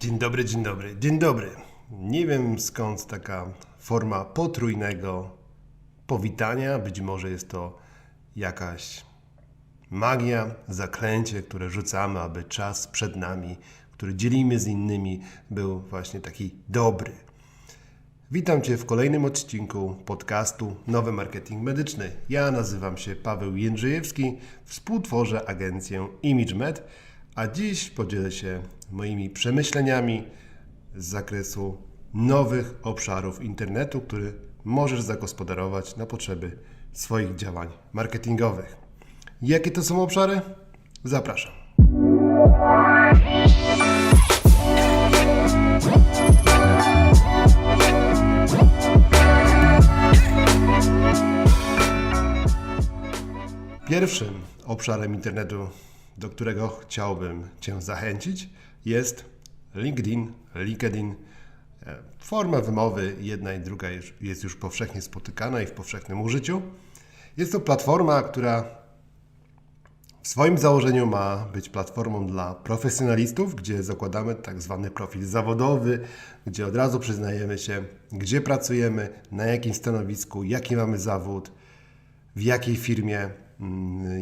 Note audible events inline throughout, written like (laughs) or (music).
Dzień dobry, dzień dobry, dzień dobry. Nie wiem skąd taka forma potrójnego powitania. Być może jest to jakaś magia, zaklęcie, które rzucamy, aby czas przed nami, który dzielimy z innymi, był właśnie taki dobry. Witam Cię w kolejnym odcinku podcastu Nowy Marketing Medyczny. Ja nazywam się Paweł Jędrzejewski, współtworzę agencję ImageMed, a dziś podzielę się moimi przemyśleniami z zakresu nowych obszarów internetu, który możesz zagospodarować na potrzeby swoich działań marketingowych. Jakie to są obszary? Zapraszam. Pierwszym obszarem internetu, do którego chciałbym Cię zachęcić, jest LinkedIn. LinkedIn, e, forma wymowy jedna i druga jest już powszechnie spotykana i w powszechnym użyciu. Jest to platforma, która w swoim założeniu ma być platformą dla profesjonalistów, gdzie zakładamy tak zwany profil zawodowy, gdzie od razu przyznajemy się, gdzie pracujemy, na jakim stanowisku, jaki mamy zawód, w jakiej firmie,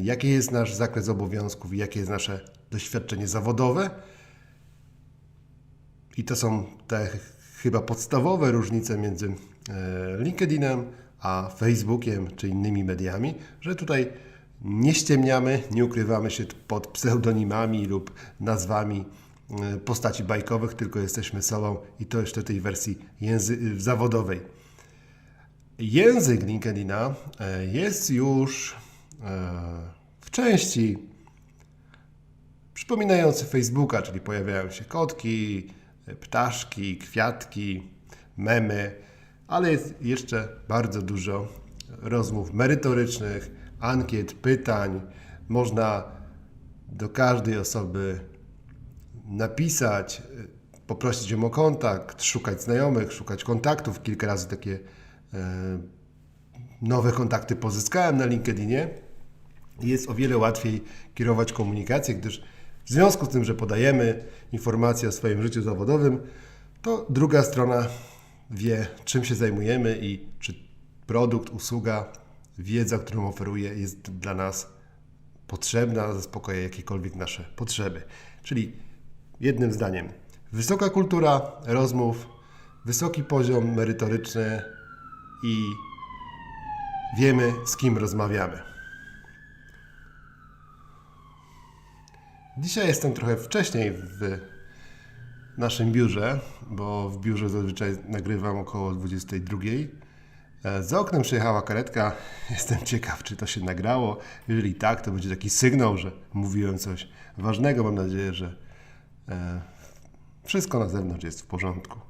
jaki jest nasz zakres obowiązków, jakie jest nasze doświadczenie zawodowe. I to są te ch- chyba podstawowe różnice między e, LinkedInem a Facebookiem czy innymi mediami, że tutaj nie ściemniamy, nie ukrywamy się pod pseudonimami lub nazwami e, postaci bajkowych, tylko jesteśmy sobą i to jeszcze tej wersji zawodowej. Język LinkedIna e, jest już w części przypominający Facebooka, czyli pojawiają się kotki, e, ptaszki, kwiatki, memy, ale jest jeszcze bardzo dużo rozmów merytorycznych, ankiet, pytań. Można do każdej osoby napisać, y, poprosić ją o kontakt, szukać znajomych, szukać kontaktów. Kilka razy takie e, nowe kontakty pozyskałem na LinkedInie. Jest o wiele łatwiej kierować komunikację, gdyż w związku z tym, że podajemy informacje o swoim życiu zawodowym, to druga strona wie, czym się zajmujemy i czy produkt, usługa, wiedza, którą oferuję, jest dla nas potrzebna, zaspokaja jakiekolwiek nasze potrzeby. Czyli jednym zdaniem, wysoka kultura rozmów, wysoki poziom merytoryczny i wiemy, z kim rozmawiamy. Dzisiaj jestem trochę wcześniej w naszym biurze, bo w biurze zazwyczaj nagrywam około 22. E, Za oknem przyjechała karetka. (laughs) Jestem ciekaw, czy to się nagrało. Jeżeli tak, to będzie taki sygnał, że mówiłem coś ważnego. Mam nadzieję, że e, wszystko na zewnątrz jest w porządku.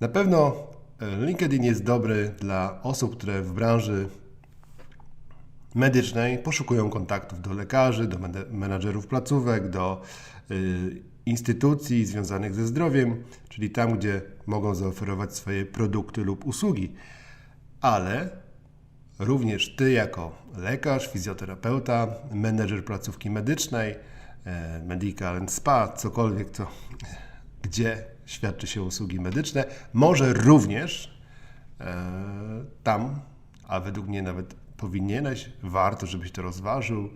Na pewno e, LinkedIn jest dobry dla osób, które w branży medycznej poszukują kontaktów do lekarzy, do menadżerów placówek, do y, instytucji związanych ze zdrowiem, czyli tam, gdzie mogą zaoferować swoje produkty lub usługi. Ale również ty, jako lekarz, fizjoterapeuta, menedżer placówki medycznej, e, medical and spa, cokolwiek, co, gdzie świadczy się usługi medyczne, może również e, tam, a według mnie nawet powinieneś, warto, żebyś to rozważył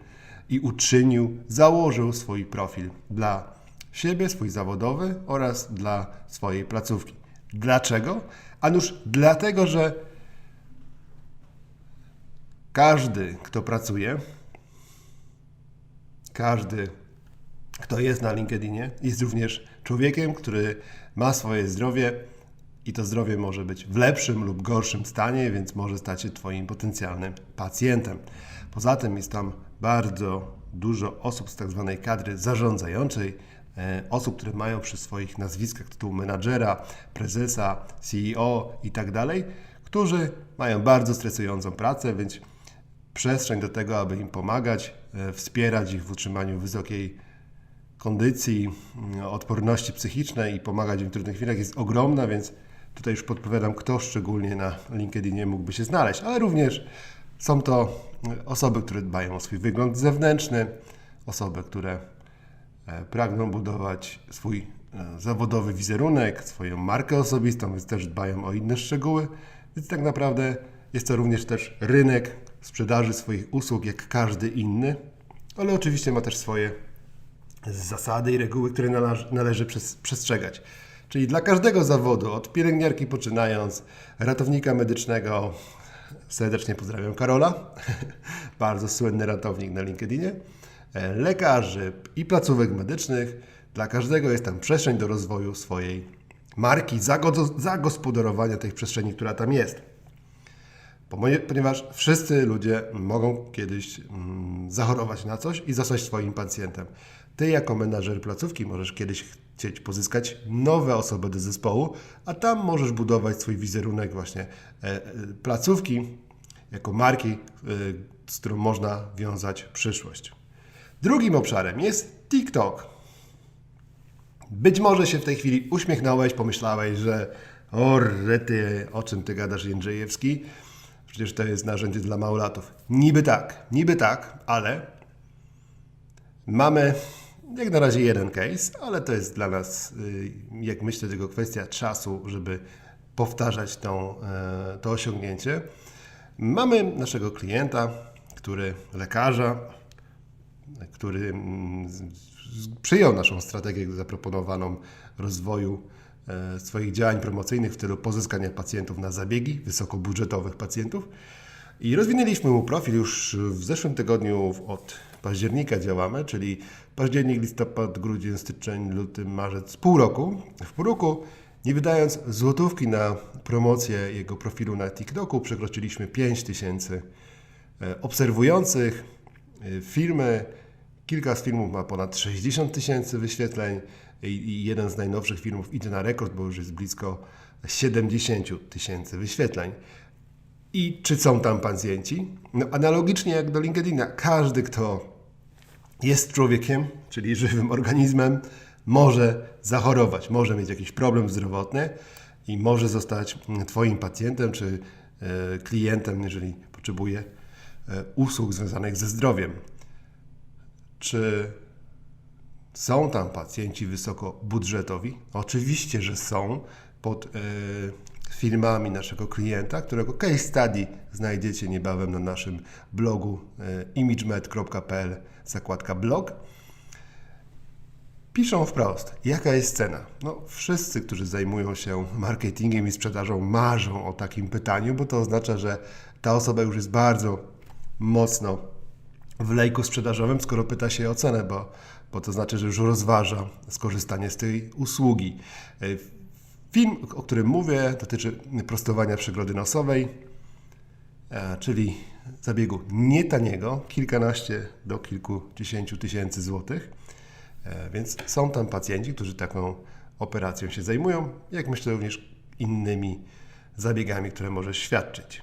i uczynił, założył swój profil dla siebie, swój zawodowy oraz dla swojej placówki. Dlaczego? Anuż dlatego, że każdy, kto pracuje, każdy, kto jest na LinkedInie, jest również człowiekiem, który ma swoje zdrowie i to zdrowie może być w lepszym lub gorszym stanie, więc może stać się Twoim potencjalnym pacjentem. Poza tym jest tam bardzo dużo osób z tak zwanej kadry zarządzającej, e, osób, które mają przy swoich nazwiskach tytuł menadżera, prezesa, CEO i tak dalej, którzy mają bardzo stresującą pracę, więc przestrzeń do tego, aby im pomagać, e, wspierać ich w utrzymaniu wysokiej kondycji, mm, odporności psychicznej i pomagać im w trudnych chwilach jest ogromna, więc tutaj już podpowiadam, kto szczególnie na LinkedInie mógłby się znaleźć, ale również są to osoby, które dbają o swój wygląd zewnętrzny, osoby, które e, pragną budować swój e, zawodowy wizerunek, swoją markę osobistą, więc też dbają o inne szczegóły. Więc tak naprawdę jest to również też rynek sprzedaży swoich usług, jak każdy inny, ale oczywiście ma też swoje zasady i reguły, które należy, należy przestrzegać. Czyli dla każdego zawodu, od pielęgniarki poczynając, ratownika medycznego, serdecznie pozdrawiam Karola, (laughs) bardzo słynny ratownik na LinkedInie, e, lekarzy i placówek medycznych, dla każdego jest tam przestrzeń do rozwoju swojej marki, zago- zagospodarowania tej przestrzeni, która tam jest. Ponieważ wszyscy ludzie mogą kiedyś mm, zachorować na coś i zostać swoim pacjentem. Ty, jako menadżer placówki, możesz kiedyś chcieć pozyskać nowe osoby do zespołu, a tam możesz budować swój wizerunek właśnie e, e, placówki jako marki, e, z którą można wiązać przyszłość. Drugim obszarem jest TikTok. Być może się w tej chwili uśmiechnąłeś, pomyślałeś, że o rety, o czym ty gadasz Jędrzejewski? Przecież to jest narzędzie dla małolatów. Niby tak, niby tak, ale mamy jak na razie jeden case, ale to jest dla nas, y, jak myślę, tylko kwestia czasu, żeby powtarzać tą, e, to osiągnięcie. Mamy naszego klienta, który lekarza, który mm, przyjął naszą strategię zaproponowaną rozwoju e, swoich działań promocyjnych w celu pozyskania pacjentów na zabiegi, wysokobudżetowych pacjentów. I rozwinęliśmy mu profil już w zeszłym tygodniu od października działamy, czyli październik, listopad, grudzień, styczeń, luty, marzec, pół roku. W pół roku, nie wydając złotówki na promocję jego profilu na TikToku, przekroczyliśmy 5 tysięcy e, obserwujących e, filmy. Kilka z filmów ma ponad 60 tysięcy wyświetleń i, i jeden z najnowszych filmów idzie na rekord, bo już jest blisko 70 tysięcy wyświetleń. I czy są tam pacjenci? No, analogicznie jak do LinkedIna, każdy, kto jest człowiekiem, czyli żywym organizmem, może zachorować, może mieć jakiś problem zdrowotny i może zostać mm, Twoim pacjentem czy e, klientem, jeżeli potrzebuje e, usług związanych ze zdrowiem. Czy są tam pacjenci wysokobudżetowi? Oczywiście, że są pod e, filmami naszego klienta, którego case study znajdziecie niebawem na naszym blogu e, imagemed.pl zakładka blog. Piszą wprost, jaka jest cena. No, wszyscy, którzy zajmują się marketingiem i sprzedażą, marzą o takim pytaniu, bo to oznacza, że ta osoba już jest bardzo mocno w lejku sprzedażowym, skoro pyta się o cenę, bo, bo to znaczy, że już rozważa skorzystanie z tej usługi. Film, o którym mówię, dotyczy prostowania przegrody nosowej, e, czyli zabiegu nietaniego, kilkanaście do kilkudziesięciu tysięcy złotych. E, Więc są tam pacjenci, którzy taką operacją się zajmują, jak myślę również innymi zabiegami, które może świadczyć.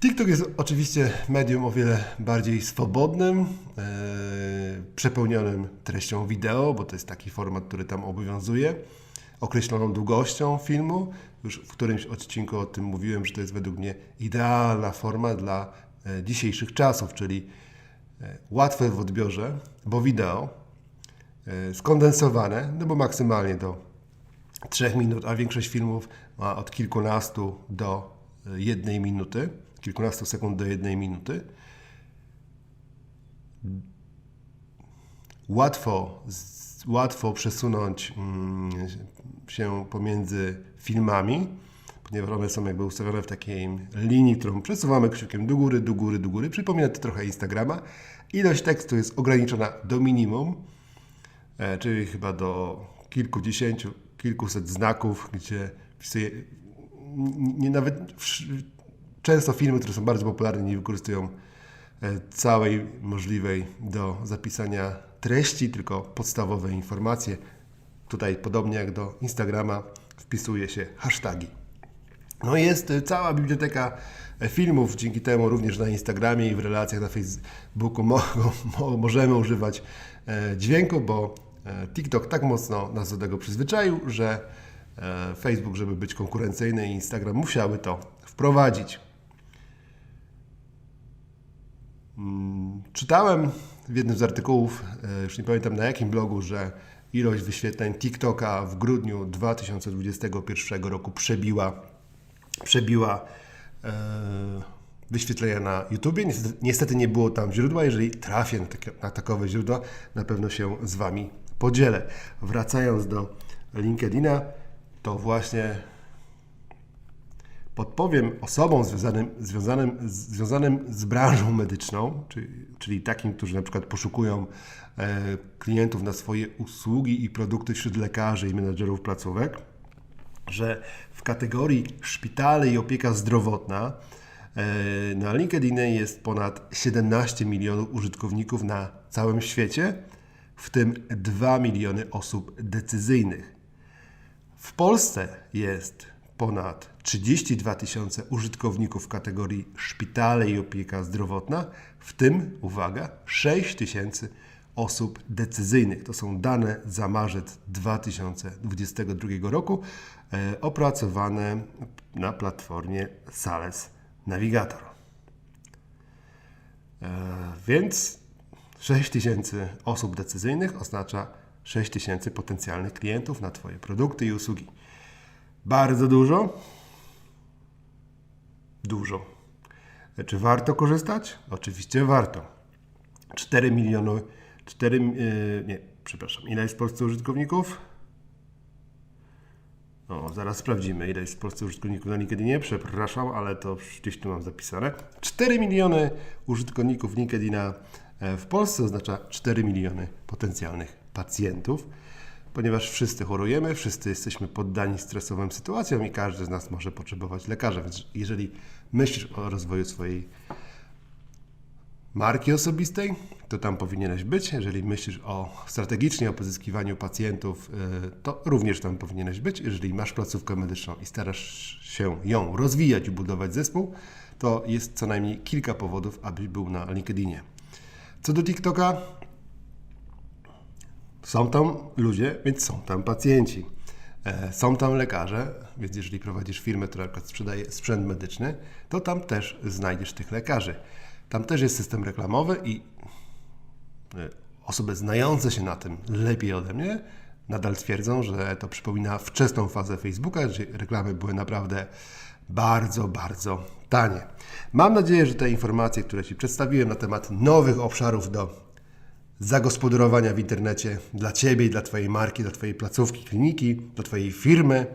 TikTok jest oczywiście medium o wiele bardziej swobodnym, e, przepełnionym treścią wideo, bo to jest taki format, który tam obowiązuje, określoną długością filmu. Już w którymś odcinku o tym mówiłem, że to jest według mnie idealna forma dla e, dzisiejszych czasów, czyli e, łatwe w odbiorze, bo wideo, e, skondensowane, no bo maksymalnie do 3 minut, a większość filmów ma od kilkunastu do jednej minuty, kilkunastu sekund do jednej minuty. Łatwo, łatwo przesunąć mm, się pomiędzy filmami, ponieważ one są jakby ustawione w takiej linii, którą przesuwamy kciukiem do góry, do góry, do góry. Przypomina to trochę Instagrama. Ilość tekstu jest ograniczona do minimum, e, czyli chyba do kilkudziesięciu, kilkuset znaków, gdzie wpisuję, n- nie nawet często filmy, które są bardzo popularne, nie wykorzystują całej możliwej do zapisania treści, tylko podstawowe informacje. Tutaj podobnie jak do Instagrama wpisuje się hashtagi. No jest y, cała biblioteka e, filmów, dzięki temu również na Instagramie i w relacjach na Facebooku mogą, (laughs) mo, możemy używać e, dźwięku, bo e, TikTok tak mocno nas do tego przyzwyczaił, że e, Facebook, żeby być konkurencyjny i Instagram musiały to wprowadzić. Czytałem w jednym z artykułów, e, już nie pamiętam na jakim blogu, że ilość wyświetleń TikToka w grudniu 2021 roku przebiła, przebiła e, wyświetlenia na YouTubie. Niestety, niestety nie było tam źródła. Jeżeli trafię na, takie, na takowe źródła, na pewno się z Wami podzielę. Wracając do LinkedIna, to właśnie podpowiem osobom związanym, związanym, związanym z branżą medyczną, czyli, czyli takim, którzy na przykład poszukują e, klientów na swoje usługi i produkty wśród lekarzy i menedżerów placówek, że w kategorii szpitale i opieka zdrowotna e, na LinkedInie jest ponad 17 milionów użytkowników na całym świecie, w tym 2 miliony osób decyzyjnych. W Polsce jest ponad 32 tysiące użytkowników kategorii szpitale i opieka zdrowotna, w tym, uwaga, 6 tysięcy osób decyzyjnych. To są dane za marzec 2022 roku, e, opracowane na platformie Sales Navigator. E, więc 6 tysięcy osób decyzyjnych oznacza 6 tysięcy potencjalnych klientów na Twoje produkty i usługi. Bardzo dużo? Dużo. Czy warto korzystać? Oczywiście warto. 4 miliony, 4, yy, nie, przepraszam, ile jest w Polsce użytkowników? O, zaraz sprawdzimy, ile jest w Polsce użytkowników na LinkedInie. Przepraszam, ale to gdzieś tu mam zapisane. 4 miliony użytkowników LinkedIna e, w Polsce oznacza 4 miliony potencjalnych pacjentów ponieważ wszyscy chorujemy, wszyscy jesteśmy poddani stresowym sytuacjom i każdy z nas może potrzebować lekarza. Więc jeżeli myślisz o rozwoju swojej marki osobistej, to tam powinieneś być. Jeżeli myślisz o strategicznie o pozyskiwaniu pacjentów, y, to również tam powinieneś być. Jeżeli masz placówkę medyczną i starasz się ją rozwijać i budować zespół, to jest co najmniej kilka powodów, abyś był na LinkedInie. Co do TikToka, są tam ludzie, więc są tam pacjenci. E, są tam lekarze, więc jeżeli prowadzisz firmę, która sprzedaje sprzęt medyczny, to tam też znajdziesz tych lekarzy. Tam też jest system reklamowy i e, osoby znające się na tym lepiej ode mnie nadal twierdzą, że to przypomina wczesną fazę Facebooka, gdzie reklamy były naprawdę bardzo, bardzo tanie. Mam nadzieję, że te informacje, które Ci przedstawiłem na temat nowych obszarów do zagospodarowania w internecie dla Ciebie i dla Twojej marki, dla Twojej placówki, kliniki, dla Twojej firmy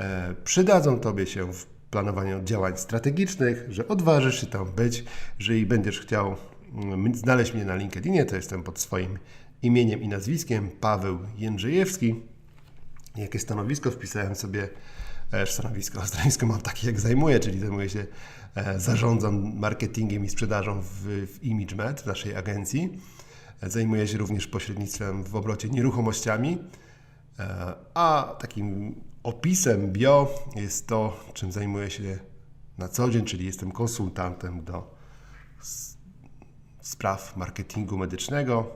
e, przydadzą Tobie się w planowaniu działań strategicznych, że odważysz się tam być, jeżeli będziesz chciał mm, znaleźć mnie na LinkedInie, to jestem pod swoim imieniem i nazwiskiem Paweł Jędrzejewski. Jakie stanowisko wpisałem sobie e, stanowisko. (laughs) Stanowisko mam takie, jak zajmuję, czyli zajmuję się, e, zarządzam marketingiem i sprzedażą w, w ImageMed, w naszej agencji. Zajmuje się również pośrednictwem w obrocie nieruchomościami, e, a takim opisem bio jest to, czym zajmuję się na co dzień, czyli jestem konsultantem do spraw marketingu medycznego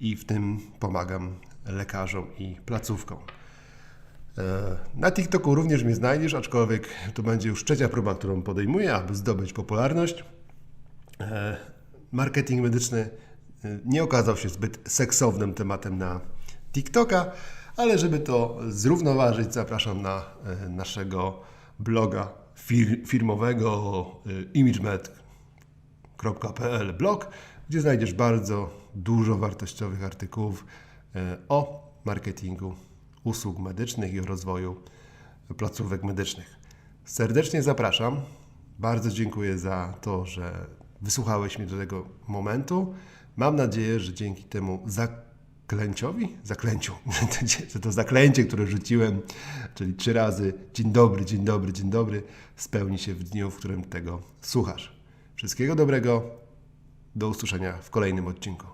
i w tym pomagam lekarzom i placówkom. E, na TikToku również mnie znajdziesz, aczkolwiek to będzie już trzecia próba, którą podejmuję, aby zdobyć popularność. E, marketing medyczny nie okazał się zbyt seksownym tematem na TikToka, ale żeby to zrównoważyć, zapraszam na e, naszego bloga fir firmowego e, imagemed.pl blog, gdzie znajdziesz bardzo dużo wartościowych artykułów e, o marketingu usług medycznych i o rozwoju placówek medycznych. Serdecznie zapraszam. Bardzo dziękuję za to, że wysłuchałeś mnie do tego momentu. Mam nadzieję, że dzięki temu zaklęciowi, zaklęciu, (laughs) że to zaklęcie, które rzuciłem, czyli trzy razy dzień dobry, dzień dobry, dzień dobry, spełni się w dniu, w którym tego słuchasz. Wszystkiego dobrego, do usłyszenia w kolejnym odcinku.